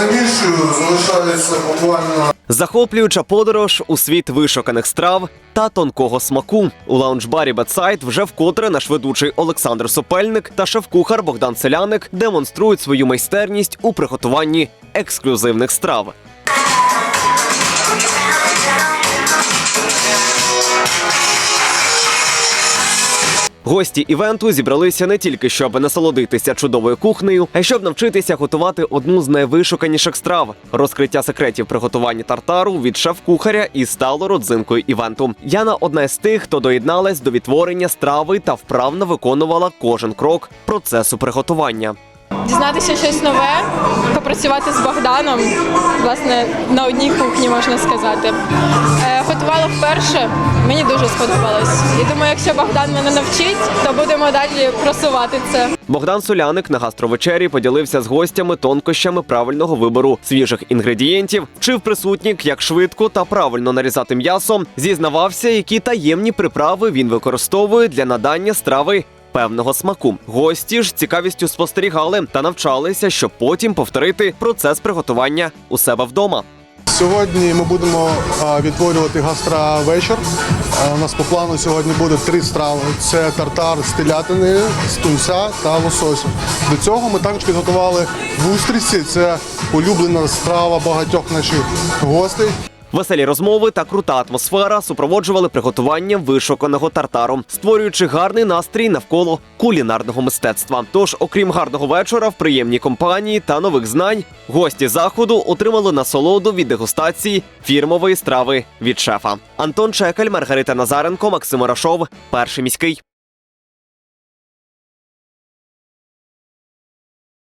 найзамішою залишається буквально Захоплююча подорож у світ вишуканих страв та тонкого смаку. У лаунж-барі Бетсайд вже вкотре наш ведучий Олександр Сопельник та шеф-кухар Богдан Селяник демонструють свою майстерність у приготуванні ексклюзивних страв. Гості івенту зібралися не тільки щоб насолодитися чудовою кухнею, а й щоб навчитися готувати одну з найвишуканіших страв. Розкриття секретів приготування тартару від шеф-кухаря і стало родзинкою івенту. Яна одна з тих, хто доєдналась до відтворення страви та вправно виконувала кожен крок процесу приготування. Дізнатися щось нове, попрацювати з Богданом, власне, на одній кухні можна сказати. Е, готувала вперше, мені дуже сподобалось. І думаю, якщо Богдан мене навчить, то будемо далі просувати це. Богдан Соляник на гастровечері поділився з гостями тонкощами правильного вибору свіжих інгредієнтів, вчив присутніх, як швидко та правильно нарізати м'ясо, зізнавався, які таємні приправи він використовує для надання страви. Певного смаку гості ж цікавістю спостерігали та навчалися, щоб потім повторити процес приготування у себе вдома. Сьогодні ми будемо відтворювати гастровечір. У нас по плану сьогодні буде три страви: це тартар з телятини, з тунця та лососю. До цього ми також підготували вустриці. Це улюблена страва багатьох наших гостей. Веселі розмови та крута атмосфера супроводжували приготування вишуканого тартару, створюючи гарний настрій навколо кулінарного мистецтва. Тож, окрім гарного вечора, в приємній компанії та нових знань, гості заходу отримали насолоду від дегустації фірмової страви від шефа. Антон Чекаль, Маргарита Назаренко, Максим Орашов, перший міський.